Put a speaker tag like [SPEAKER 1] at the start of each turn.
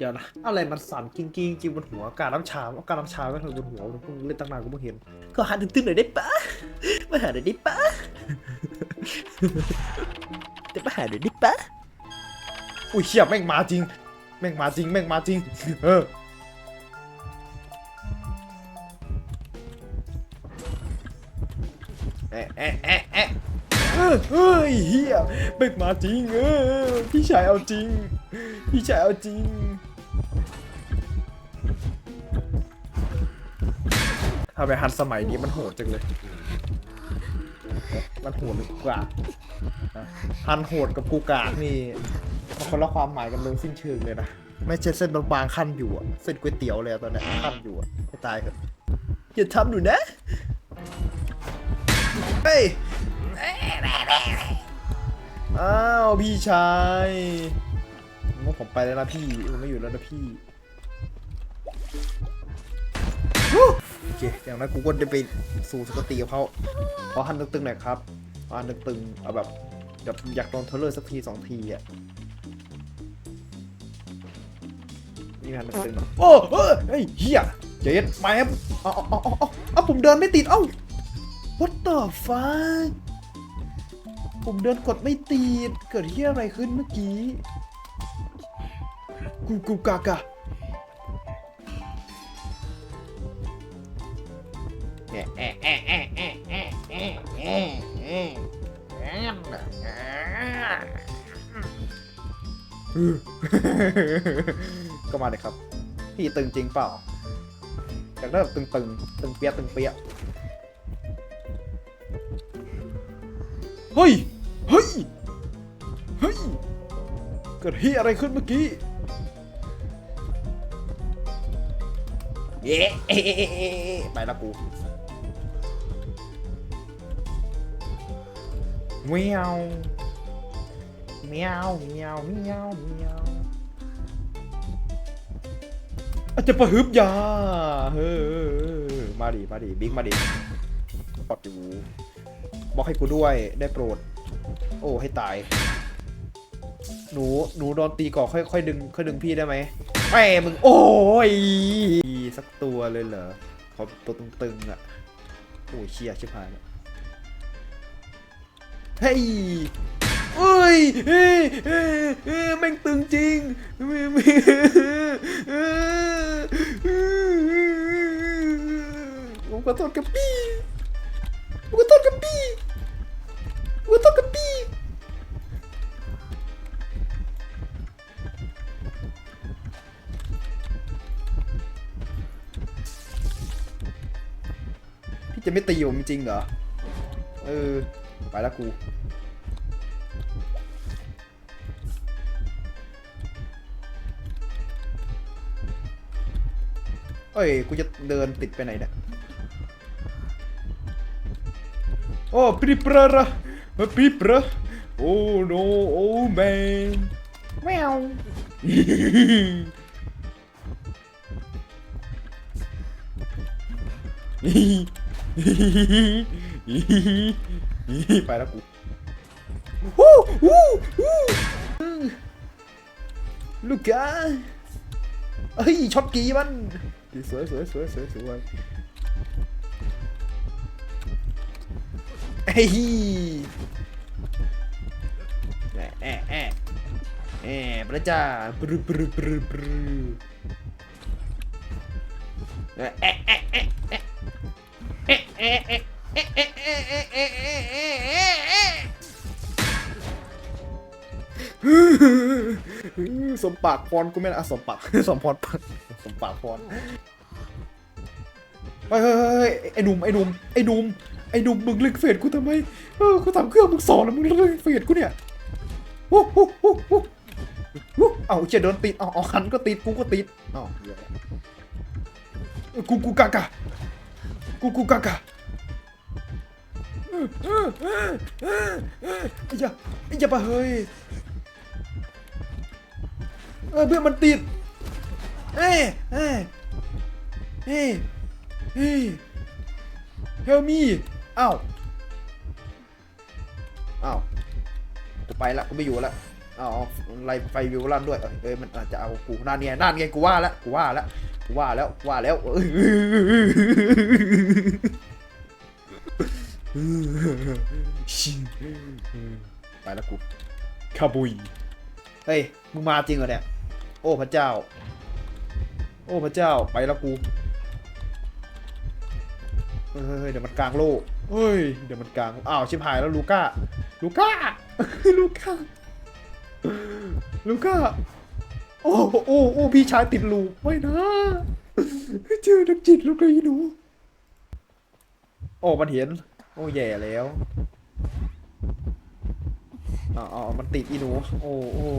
[SPEAKER 1] เดี๋ยวนะอะไรมันสั่นกิ้งกิ้งกิ้งบนหัวการน้ำชาการน้ำชาก็ถึงบนหัวเล่นตั้งนานกูเพิ่งเห็นก็หาตึงๆหน่อยได้ปะมาหาหน่อยได้ปะจะมาหาหน่อยได้ปะอุ้ยเชี่ยแม่งมาจริง แม่งมาจริงแม่งมาจริง เออแอะแอะแออะเออเฮ้ยเฮียแม่งมาจริงเออพี่ชายเอาจริง พี่ชายเอาจริง ทำไมฮันสมัยนี้มันโหดจังเลย มันโหดหรือกากนะฮันโหดกับกูกากนี่มันคนละความหมายกันเลยสิ้นเชิงเลยนะ ไม่ใช่เส้นบางๆขั้นอยู่อะเส้นก๋วยเตี๋ยวเลยตอนเนี้ยขั้นอยู่อะให้ตายเถอะอย่าทำหนูนะ เฮ้ย อ้าว พี่ชาย ผมไปแล้วนะพี่ผมไม่อยู่แล้วนะพี่โอเคอย่างนั้นกูก็ได้ไปสู่สกติกับเขาขอหันตึงๆหน่อยครับหันตึงๆเอาแบบแบบอยากโดนเทเลอร์สักทีสองทีอะนี่หันตึงๆโอ้เฮ้ยเฮียเจ็ดแมมเอาเอาเอาเอาเอาเอาผมเดินไม่ติดเอ้า What the fuck ผมเดินกดไม่ติด เกิดเฮียอะไรขึ้นเมื่อกี้ กูกูกากะก็มาเลยครับ พี่ตึงจริงเปล่าจากเริ่มบตึงตึงตึงเปียตึงเปียเฮ้ย เฮ้ย เฮ้ย เกิดเฮียอะไรขึ้นเมื่อกี้ เอ๊ะไปละกูเมียวเมียวเมียวเมียวเมียวอาจจะประฮึบยาเฮ้ยมาดิมาดิบิ๊กมาดิปอดอยู่บอกให้กูด้วยได้โปรด โอ้ให้ตาย หนูหนูโดนตีก่อนค่อยค่อยดึงค่อยดึงพี่ได้ไหมแม่มึงโอ้ย สักตัวเลยเหรอ ขอตัวตึงๆอะ โอ้ยเชียชิบหายแล้วเฮ้ยเอ้ยเฮ้ยเฮ้ยเฮ้ยแม่งตึงจริงผมขอโทษกับพี่ผมขอโทษกับพี่ผมขอโทษกับ พี่พี่จะไม่ตีผมจริงเหรอ เออ ไปแล้วกู เอ้ย กูจะเดินติดไปไหนเนี่ย โอ้ปริปราระปริปราโอ้โนโอ้แมนแมว ไปแล้วกูวู้วู้วู้ลูกกาเฮ้ยช็อตกีมันสวยสวยสวยสวยสวยเฮ้ยแอะแอะแอะแอะพระจ้าปรึปรึปรึปรึแอะแอะแอะแอะ แอะแอะแอะแอะแอะแอะแอะแอะแอะแอะสมปากพรกูไม่นะอะสมปากสมพรปากสมปากพรเฮ้ยเฮ้ยเฮ้ยไอ้หนุ่มไอ้หนุ่มไอ้หนุ่มไอ้หนุ่มมึงเล่นเฟดกูทำไมเออกูทำเครื่องมึงสอนแล้วมึงเล่นเฟดกูเนี่ยโอ้โหโอ้โหโอ้โหเอาเชี่ยโดนติดเอาเอาคันก็ติดกูก็ติดเอาเหี้ยเอกูกูกากะกูกูกากะ ออเออเออเออเออไอ้ยาไอ้าปะเฮ้ยเออเพื่อนมันติดเอ้เอ้เฮ้เฮ้ย help me อ้าวอ้าวกูไปละกูไม่อยู่ละเอาเอไลไฟวิวลั่นด้วยเอ้ยเอ้ยมันอาจจะเอากูนั่นเนี่ยนั่นไงกูว่าล้วกูว่าล้วกูว่าแล้วว่าแล้วเอ้ย ไปแล้วกูคาบุยเฮ้ย มึงมาจริงเหรอเนี่ย โอ้พระเจ้า โอ้พระเจ้า ไปแล้วกูเฮ้ยเดี๋ยวมันกลางโลกเฮ้ย เดี๋ยวมันกลาง อ้าวชิบหายแล้วลูก้า ลูก้า ลูก้า ลูก้า โอ้โอ้โอ้พี่ชายติดลูกไม่นะ เจอนักจิตลูกเลยหนู โอ้มันเห็น โอ้แย่แล้วอ๋อมันติดอีหนู โอ้โอ้